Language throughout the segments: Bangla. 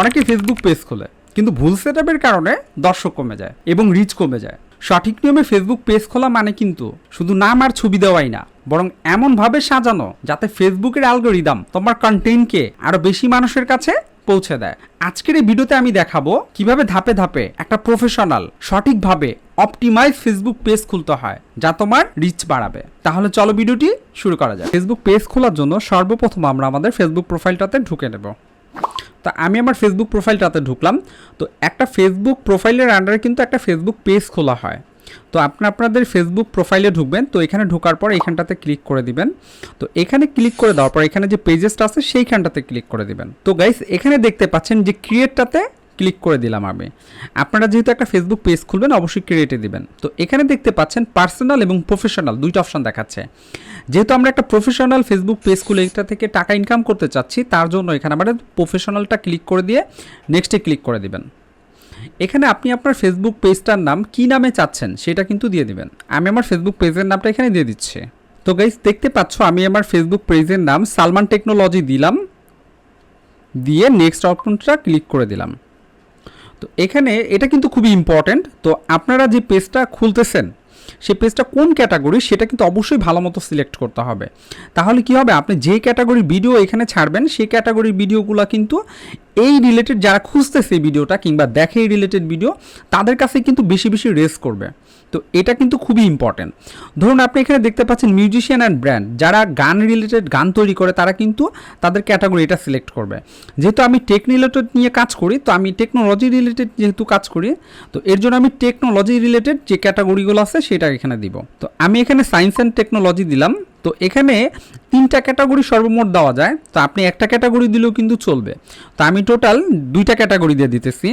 অনেকে ফেসবুক পেজ খোলে, কিন্তু ভুল সেটআপের কারণে দর্শক কমে যায় এবং রিচ কমে যায়। সঠিক নিয়মে ফেসবুক পেজ খোলা মানে কিন্তু শুধু নাম আর ছবি দেওয়াই না, বরং এমনভাবে সাজানো যাতে ফেসবুকের অ্যালগোরিদম তোমার কন্টেন্টকে আরও বেশি মানুষের কাছে পৌঁছে দেয়। আজকের এই ভিডিওতে আমি দেখাবো কীভাবে ধাপে ধাপে একটা প্রফেশনাল সঠিকভাবে অপটিমাইজ ফেসবুক পেজ খুলতে হয়, যা তোমার রিচ বাড়াবে। তাহলে চলো ভিডিওটি শুরু করা যায় ফেসবুক পেজ খোলার জন্য সর্বপ্রথম আমরা আমাদের ফেসবুক প্রোফাইলটাতে ঢুকে নেব। তো আমি আমার ফেসবুক প্রোফাইলটাতে ঢুকলাম। তো একটা ফেসবুক প্রোফাইলের আন্ডারে কিন্তু একটা ফেসবুক পেজ খোলা হয়। তো আপনি আপনাদের ফেসবুক প্রোফাইলে ঢুকবেন। তো এখানে ঢোকার পর এখানটাতে ক্লিক করে দিবেন। তো এখানে ক্লিক করে দেওয়ার পর এখানে যে পেজেসটা আছে সেইখানটাতে ক্লিক করে দিবেন। তো গাইস এখানে দেখতে পাচ্ছেন যে ক্রিয়েটটাতে ক্লিক করে দিলাম আমি। আপনারা যেহেতু একটা ফেসবুক পেজ খুলবেন, অবশ্যই ক্রিয়েটে দিবেন। তো এখানে দেখতে পাচ্ছেন পার্সোনাল এবং প্রফেশনাল দুইটা অপশন দেখাচ্ছে। যেহেতু আমরা একটা প্রফেশনাল ফেসবুক পেজ খুলে এটা থেকে টাকা ইনকাম করতে চাচ্ছি, তার জন্য এখানে আমরা প্রফেশনালটা ক্লিক করে দিয়ে নেক্সটে ক্লিক করে দিবেন। এখানে আপনি আপনার ফেসবুক পেজটার নাম কি নামে চাচ্ছেন সেটা কিন্তু দিয়ে দিবেন। আমি আমার ফেসবুক পেজের নামটা এখানে দিয়ে দিচ্ছি। তো গাইজ দেখতে পাচ্ছ আমি আমার ফেসবুক পেজের নাম সালমান টেকনোলজি দিলাম। দিয়ে নেক্সট অপশনটা ক্লিক করে দিলাম। তো এখানে এটা কিন্তু খুবই ইম্পর্ট্যান্ট তো আপনারা যে পেজটা খুলতেছেন, সেই পেজটা কোন ক্যাটাগরি সেটা কিন্তু অবশ্যই ভালো মতো সিলেক্ট করতে হবে। তাহলে কি হবে? আপনি যে ক্যাটাগরির ভিডিও এখানে ছাড়বেন, সেই ক্যাটাগরির ভিডিওগুলো কিন্তু এই রিলেটেড যারা খুঁজতেছে ভিডিওটা কিংবা দেখে এই রিলেটেড ভিডিও তাদের কাছে কিন্তু বেশি বেশি রেস করবে। তো এটা কিন্তু খুবই ইম্পর্টেন্ট ধরুন আপনি এখানে দেখতে পাচ্ছেন মিউজিশিয়ান অ্যান্ড ব্র্যান্ড যারা গান রিলেটেড গান তৈরি করে, তারা কিন্তু তাদের ক্যাটাগরি এটা সিলেক্ট করবে। যেহেতু আমি টেক রিলেটেড নিয়ে কাজ করি, তো আমি টেকনোলজি রিলেটেড যেহেতু কাজ করি, তো এর জন্য আমি টেকনোলজি রিলেটেড যে ক্যাটাগরিগুলো আছে, সেটা এখানে দিব। তো আমি এখানে সায়েন্স অ্যান্ড টেকনোলজি দিলাম। তো এখানে তিনটা ক্যাটাগরি সর্বমোট দেওয়া যায়। তো আপনি একটা ক্যাটাগরি দিলেও কিন্তু চলবে। তো আমি টোটাল দুইটা ক্যাটাগরি দিয়ে দিতেছি।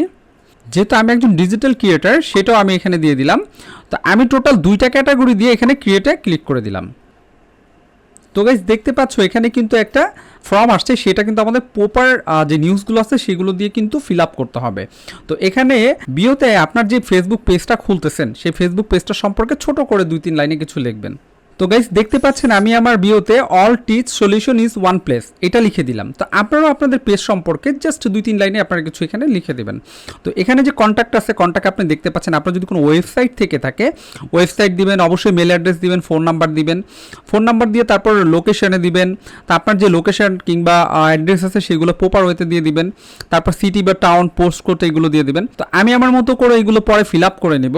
যেহেতু আমি একজন ডিজিটাল ক্রিয়েটার সেটাও আমি এখানে দিয়ে দিলাম। তো আমি টোটাল দুইটা ক্যাটাগরি দিয়ে এখানে ক্রিয়েটে ক্লিক করে দিলাম। তো গাইজ দেখতে পাচ্ছ, এখানে কিন্তু একটা ফর্ম আসছে, সেটা কিন্তু আমাদের প্রপার যে নিউজগুলো আছে, সেগুলো দিয়ে কিন্তু ফিল আপ করতে হবে। তো এখানে বিওতে আপনার যে ফেসবুক পেজটা খুলতেছেন, সেই ফেসবুক পেজটা সম্পর্কে ছোট করে দুই তিন লাইনে কিছু লিখবেন। তো গাইজ দেখতে পাচ্ছেন আমি আমার বিওতে all teach solution is one place এটা লিখে দিলাম। তো আপনারাও আপনাদের পেজ সম্পর্কে জাস্ট দুই তিন লাইনে আপনারা কিছু এখানে লিখে দেবেন। তো এখানে যে কন্ট্যাক্ট আছে কন্ট্যাক্ট আপনি দেখতে পাচ্ছেন, আপনার যদি কোনো ওয়েবসাইট থেকে থাকে ওয়েবসাইট দিবেন, অবশ্যই মেল অ্যাড্রেস দিবেন ফোন নাম্বার দিবেন। ফোন নাম্বার দিয়ে তারপর লোকেশনে দিবেন, তা আপনার যে লোকেশন কিংবা অ্যাড্রেস আছে সেগুলো প্রপার ওয়েতে দিয়ে দিবেন। তারপর সিটি বা টাউন পোস্ট কোড এগুলো দিয়ে দিবেন। তো আমি আমার মতো করে এগুলো পরে ফিল আপ করে নেব।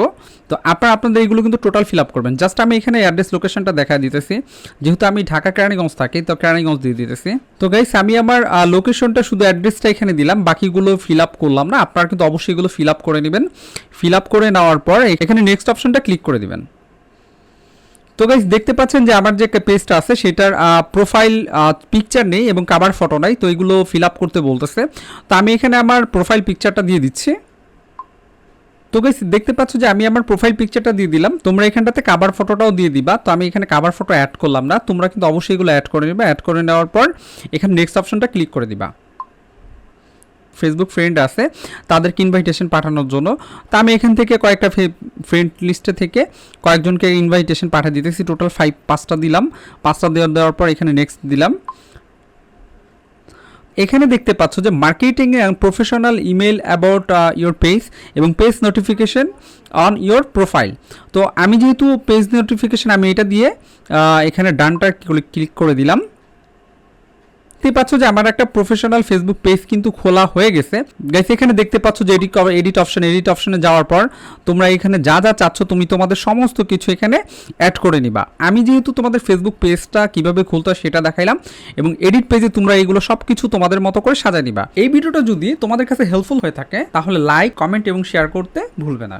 তো আপনারা, আপনাদের এগুলো কিন্তু টোটাল ফিল আপ করবেন। জাস্ট আমি এখানে অ্যাড্রেস লোকেশনটা দেখা দিতেছি। যেহেতু আমি ঢাকা কেরানীগঞ্জ থাকি, তো কেরানীগঞ্জ দিয়ে দিতেছি। তো গাইস আমি আমার লোকেশনটা শুধু অ্যাড্রেসটা এখানে দিলাম, বাকিগুলো ফিল আপ করলাম না। আপনারা কিন্তু অবশ্যই এগুলো ফিল আপ করে নেবেন। ফিল আপ করে নেওয়ার পর এখানে নেক্সট অপশনটা ক্লিক করে দিবেন। তো গাইজ দেখতে পাচ্ছেন যে আমার যে একটা পেজটা আছে, সেটার প্রোফাইল পিকচার নেই এবং কাবার ফটো নাই, তো এগুলো ফিল আপ করতে বলতেছে। তো আমি এখানে আমার প্রোফাইল পিকচারটা দিয়ে দিচ্ছি। তো গাইস দেখতে পাচ্ছ যে আমি আমার প্রোফাইল পিকচারটা দিয়ে দিলাম। তোমরা এখানটাতে কাবার ফটোটাও দিয়ে দিবা। তো আমি এখানে কাবার ফটো অ্যাড করলাম না। তোমরা কিন্তু অবশ্যই এগুলো অ্যাড করে নেবে। অ্যাড করে নেওয়ার পর এখানে নেক্সট অপশনটা ক্লিক করে দিবা। ফেসবুক ফ্রেন্ড আছে, তাদেরকে ইনভাইটেশন পাঠানোর জন্য। তা আমি এখান থেকে কয়েকটা ফ্রেন্ড লিস্টে থেকে কয়েকজনকে ইনভাইটেশন পাঠিয়ে দিতেছি। টোটাল ফাইভ পাঁচটা দিলাম। পাঁচটা দেওয়ার দেওয়ার পর এখানে নেক্সট দিলাম। এখানে দেখতে পাচ্ছ যে marketing and professional email about your page এবং page notification on your profile তো আমি যেহেতু পেজ নোটিফিকেশন আমি এটা দিয়ে এখানে ডানটা ক্লিক করে দিলাম। দেখতে পাচ্ছ যে আমার একটা প্রফেশনাল ফেসবুক পেজ কিন্তু খোলা হয়ে গেছে। গাইস এখানে দেখতে পাচ্ছ যে এডিট এডিট অপশন এডিট অপশনে যাওয়ার পর তোমরা এখানে যা যা চাচ্ছ তুমি তোমাদের সমস্ত কিছু এখানে অ্যাড করে নিবা। আমি যেহেতু তোমাদের ফেসবুক পেজটা কীভাবে খুলতে সেটা দেখাইলাম এবং এডিট পেজে তোমরা এগুলো সব কিছু তোমাদের মতো করে সাজায় নিবা। এই ভিডিওটা যদি তোমাদের কাছে হেল্পফুল হয়ে থাকে, তাহলে লাইক কমেন্ট এবং শেয়ার করতে ভুলবে না।